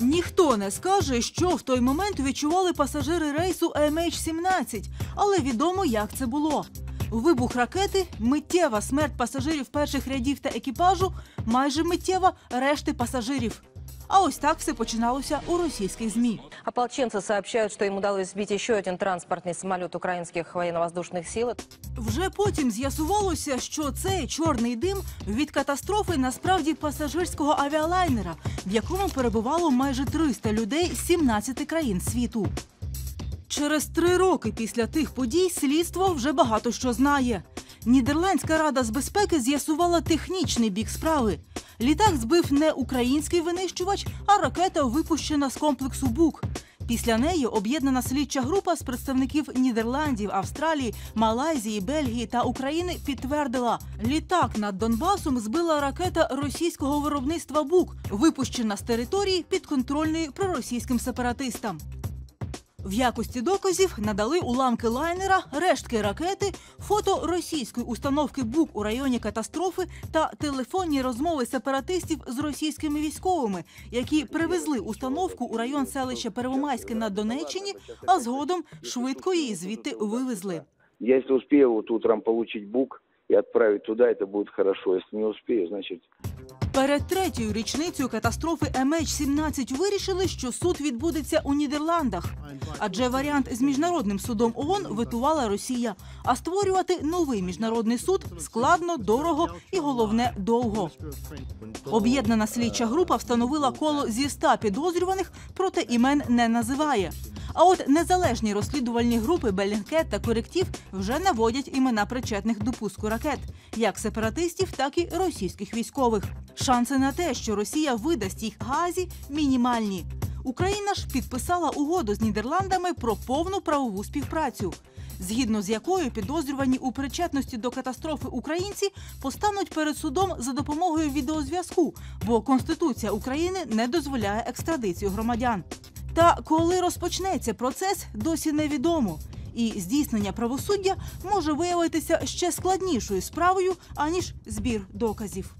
Ніхто не скаже, що в той момент відчували пасажири рейсу MH17, але відомо, як це було. Вибух ракети, миттєва смерть пасажирів перших рядів та екіпажу, майже миттєва решти пасажирів. А ось так все починалося у російських змі. Ополченцы сообщают, что им удалось сбить еще один транспортный самолет украинских военно-воздушных сил. Вже потім з'ясувалося, що цей чорний дим від катастрофи насправді пасажирського авіалайнера, в якому перебувало майже 300 людей з 17 країн світу. Через три роки після тих подій слідство вже багато що знає. Нідерландська рада з безпеки з'ясувала технічний бік справи. Літак збив не український винищувач, а ракета випущена з комплексу БУК. Після неї об'єднана слідча група з представників Нідерландів, Австралії, Малайзії, Бельгії та України підтвердила, літак над Донбасом збила ракета російського виробництва БУК, випущена з території підконтрольної проросійським сепаратистам. В якості доказів надали уламки лайнера, рештки ракети, фото російської установки БУК у районі катастрофи та телефонні розмови сепаратистів з російськими військовими, які привезли установку у район селища Первомайське на Донеччині, а згодом швидко її звідти вивезли. Я если успею вот утром получить бук и отправить туда, это будет хорошо. Если не успею, значит Перед третьою річницею катастрофи MH17 вирішили, що суд відбудеться у Нідерландах, адже варіант з міжнародним судом ООН витувала Росія. А створювати новий міжнародний суд складно, дорого і головне довго. Об'єднана слідча група встановила коло зі 100 підозрюваних, проте імен не називає. А от незалежні розслідувальні групи Белінгкет та Коректів вже наводять імена причетних до пуску ракет, як сепаратистів, так і російських військових. Шанси на те, що Росія видасть їх Газі, мінімальні. Україна ж підписала угоду з Нідерландами про повну правову співпрацю, згідно з якою підозрювані у причетності до катастрофи українці постануть перед судом за допомогою відеозв'язку, бо Конституція України не дозволяє екстрадицію громадян. Та коли розпочнеться процес, досі невідомо. І здійснення правосуддя може виявитися ще складнішою справою аніж збір доказів.